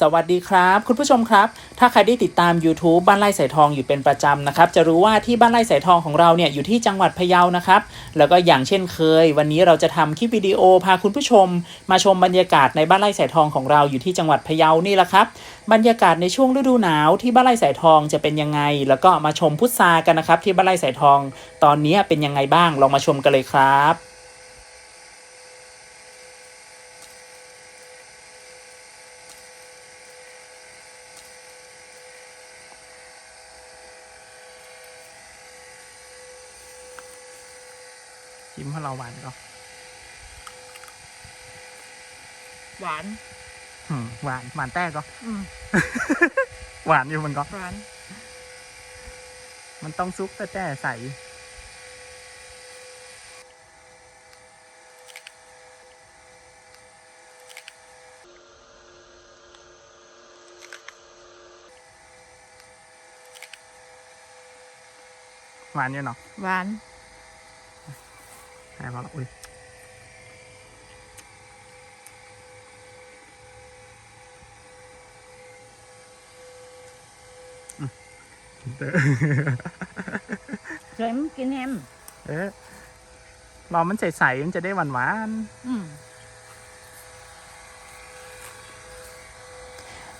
สวัสดีครับ คุณผู้ชมครับ ถ้าใครได้ติดตาม YouTube บ้านไร่สายทองอยู่เป็นประจำนะครับ จะรู้ว่าที่บ้านไร่สายทองของเราเนี่ยอยู่ที่จังหวัดพะเยานะครับ แล้วก็อย่างเช่นเคย วันนี้เราจะทำคลิปวิดีโอพาคุณผู้ชม มาชมบรรยากาศในบ้านไร่สายทองของเราอยู่ที่จังหวัดพะเยานี่แหละครับ บรรยากาศในช่วงฤดูหนาวที่บ้านไร่สายทองจะเป็นยังไง แล้วก็มาชมพุทรากันนะครับที่บ้านไร่สายทอง ตอนนี้เป็นยังไงบ้างลองมาชมกันเลยครับ ชิมให้เราหวานก็หวานหวานหวานแต้ก็ อืมหวานอยู่มันก็ หวานมันต้องซุปแต่แต่ใสหวานอยู่เนาะ หวาน ใช่พอละอุ้ยอืมเด้อเคยมันกินแฮมเอ๊ะรอมันใสๆมันจะได้หวานหวานๆอืม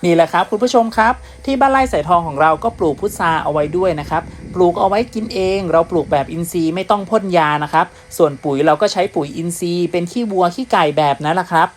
นี่แหละครับคุณผู้ชมครับ ที่บ้านไร่สายทองของเราก็ปลูกพุทราเอาไว้ด้วยนะครับ ปลูกเอาไว้กินเอง เราปลูกแบบอินทรีย์ไม่ต้องพ่นยานะครับ ส่วนปุ๋ยเราก็ใช้ปุ๋ยอินทรีย์ เป็นขี้วัวขี้ไก่แบบนั้นแหละครับ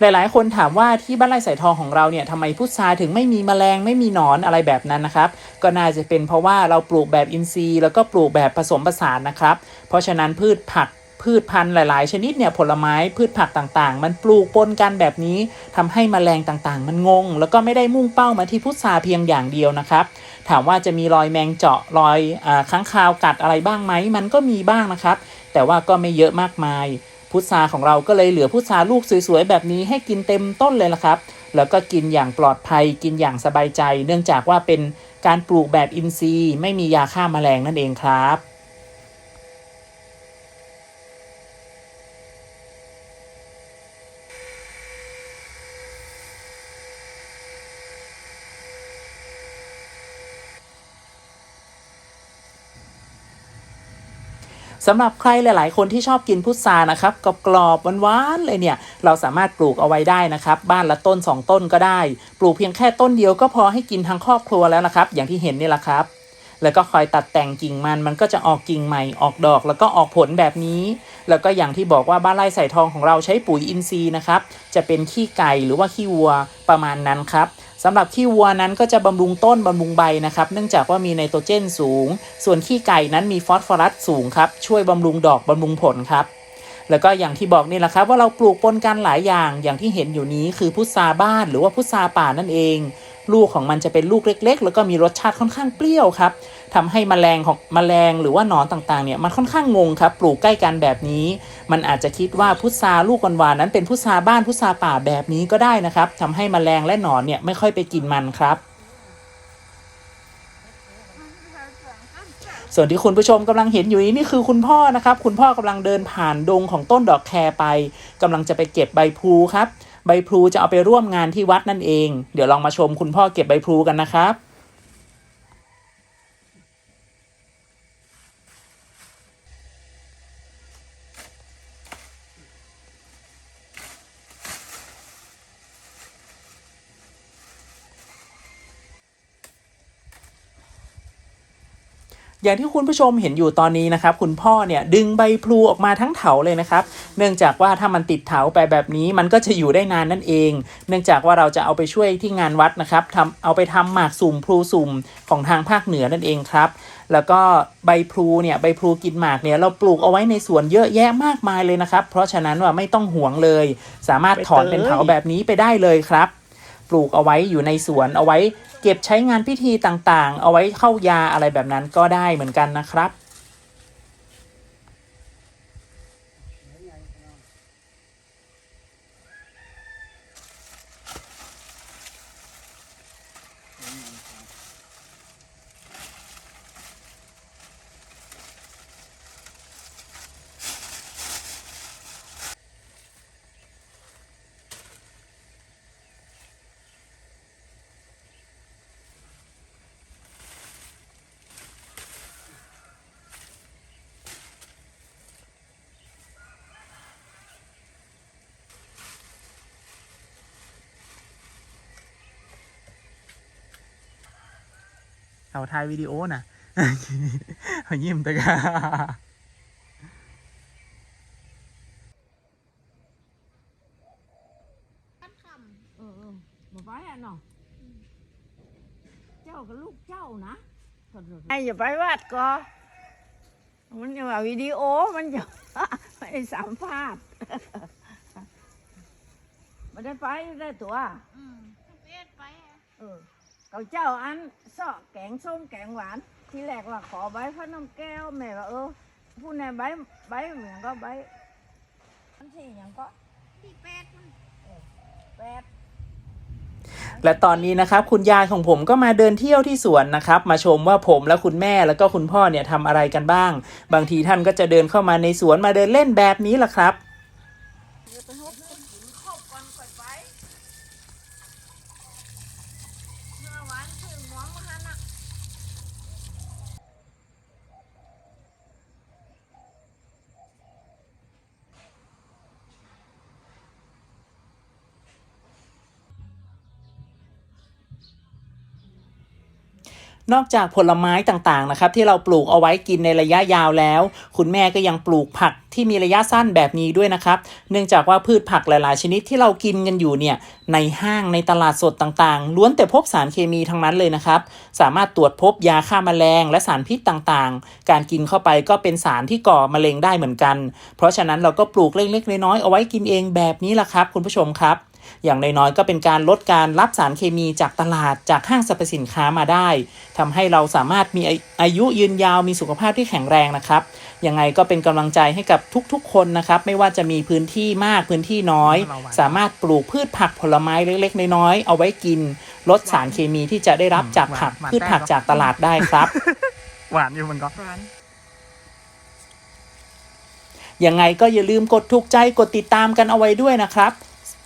หลายๆ คนถามว่าที่บ้านไร่สายทองของเราเนี่ยทำไมพุทราถึงไม่มีแมลงไม่มีหนอนอะไรแบบนั้นนะครับ ก็น่าจะเป็นเพราะว่าเราปลูกแบบอินทรีย์ แล้วก็ปลูกแบบผสมผสานนะครับ เพราะฉะนั้นพืชผัก พืชพันธุ์หลาย ๆ ชนิดเนี่ยผลไม้พืชผักต่างๆ มันปลูกปนกันแบบนี้ทำให้แมลงต่างๆ มันงง แล้วก็ไม่ได้มุ่งเป้ามาที่พุทราเพียงอย่างเดียวนะครับ ถามว่าจะมีรอยแมงเจาะรอยอค้างคาวกัดอะไรบ้างไหมมันก็มีบ้างนะครับ แต่ว่าก็ไม่เยอะมากมาย พุทราของเราก็เลยเหลือพุทราลูกสวย ๆ แบบนี้ให้กินเต็มต้นเลยละครับ แล้วก็กินอย่างปลอดภัยกินอย่างสบายใจ เนื่องจากว่าเป็นการปลูกแบบอินทรีย์ ไม่มียาฆ่าแมลงนั่นเองครับ สำหรับใครหลาย ๆ คนที่ชอบกินพุทรานะครับกรอบๆหวานๆเลยเนี่ย เราสามารถปลูกเอาไว้ได้นะครับ บ้านละต้น 2 ต้นก็ได้ ปลูกเพียงแค่ต้นเดียวก็พอให้กินทั้งครอบครัวแล้วนะครับ อย่างที่เห็นนี่แหละครับแล้วก็คอยตัดแต่งกิ่งมันมันก็จะออกกิ่งใหม่ออกดอก แล้วก็ออกผลแบบนี้ แล้วก็อย่างที่บอกว่าบ้านไร่ใส่ทองของเราใช้ปุ๋ยอินทรีย์นะครับ จะเป็นขี้ไก่หรือว่าขี้วัวประมาณนั้นครับ สำหรับขี้วัวนั้นก็จะบำรุงต้นบำรุงใบนะครับ เนื่องจากว่ามีไนโตรเจนสูง ส่วนขี้ไก่นั้นมีฟอสฟอรัสสูงครับ ช่วยบำรุงดอกบำรุงผลครับ แล้วก็อย่างที่บอกนี่แหละครับ ว่าเราปลูกปนกันหลายอย่าง อย่างที่เห็นอยู่นี้คือพุทราบ้านหรือว่าพุทราป่านั่นเอง ลูกของมันจะเป็นลูกเล็ก ๆ แล้วก็มีรสชาติค่อนข้างเปรี้ยวครับทำให้แมลงของแมลงหรือว่าหนอนต่างๆเนี่ยมันค่อนข้างงงครับปลูกใกล้กันแบบนี้ มันอาจจะคิดว่าพุทราลูกหวานๆนั้นเป็นพุทราบ้านพุทราป่าแบบนี้ก็ได้นะครับทำให้แมลงและหนอนเนี่ยไม่ค่อยไปกินมันครับส่วนที่คุณผู้ชมกำลังเห็นอยู่นี้นี่คือคุณพ่อนะครับ คุณพ่อกำลังเดินผ่านดงของต้นดอกแครไปกำลังจะไปเก็บใบพลูครับ ใบพลูจะเอาไปร่วมงานที่วัดนั่นเอง เดี๋ยวลองมาชมคุณพ่อเก็บใบพลูกันนะครับ อย่างที่คุณผู้ชมเห็นอยู่ตอนนี้นะครับ คุณพ่อเนี่ยดึงใบพลูออกมาทั้งเถาเลยนะครับ เนื่องจากว่าถ้ามันติดเถาไปแบบนี้มันก็จะอยู่ได้นานนั่นเอง เนื่องจากว่าเราจะเอาไปช่วยที่งานวัดนะครับทำเอาไปทำหมากสุ่มพลูสุ่มของทางภาคเหนือนั่นเองครับ แล้วก็ใบพลูเนี่ยใบพลูกินหมากเนี่ยเราปลูกเอาไว้ในสวนเยอะแยะมากมายเลยนะครับ เพราะฉะนั้นว่าไม่ต้องห่วงเลย สามารถถอนเป็นเถาแบบนี้ไปได้เลยครับ ปลูกเอาไว้อยู่ในสวนเอาไว้ เก็บใช้งานพิธีต่างๆ เอาไว้เข้ายาอะไรแบบนั้นก็ได้เหมือนกันนะครับ เขาถ่ายวิดีโอนะเขายิ้มตะกาเออเออบ่ไปอะเนาะเจ้ากับลูกเจ้านะไอ้อย่าไปวัดก็มันจะว่าวิดีโอมันจะไม่ได้สัมภาษณ์ไม่ได้ไปได้ตัวอืมเอ็ดไปอะเออ เขาเจ้าอันซอแกงส้มแกงหวาน ที่แรกว่าขอใบพระน้ำแก้วแม่ว่าเออผู้ในใบใบเหมือนก็ใบอันที่อย่างก็ที่แปดมันแปดและตอนนี้นะครับคุณยายของผมก็มาเดินเที่ยวที่สวนนะครับ มาชมว่าผมและคุณแม่แล้วก็คุณพ่อเนี่ยทำอะไรกันบ้าง บางทีท่านก็จะเดินเข้ามาในสวนมาเดินเล่นแบบนี้ล่ะครับ นอกจากผลไม้ต่างๆนะครับ ที่เราปลูกเอาไว้กินในระยะยาวแล้ว คุณแม่ก็ยังปลูกผักที่มีระยะสั้นแบบนี้ด้วยนะครับ เนื่องจากว่าพืชผักหลาย ๆ ชนิดที่เรากินกันอยู่เนี่ยในห้างในตลาดสดต่างๆ ล้วนแต่พบสารเคมีทั้งนั้นเลยนะครับ สามารถตรวจพบยาฆ่าแมลง และสารพิษต่างๆ การกินเข้าไปก็เป็นสารที่ก่อมะเร็งได้เหมือนกัน เพราะฉะนั้นเราก็ปลูกเล็กๆน้อยๆเอาไว้กินเองแบบนี้ล่ะครับ คุณผู้ชมครับ อย่างน้อยๆก็เป็นการลดการรับสารเคมีจากตลาดจากห้างสรรพสินค้ามาได้ทำให้เราสามารถมีอาอายุยืนยาวมีสุขภาพที่แข็งแรงนะครับยังไงก็เป็นกำลังใจให้กับทุกๆ คนนะครับ ไม่ว่าจะมีพื้นที่มากพื้นที่น้อย สามารถปลูกพืชผักผลไม้เล็กๆ น้อยๆเอาไว้กิน ลดสารเคมีที่จะได้รับจากผักพืชผักจากตลาดได้ครับ หวานอยู่มันก็หวานยังไงก็อย่าลืมกดถูกใจกดติดตามกันเอาไว้ด้วยนะครับ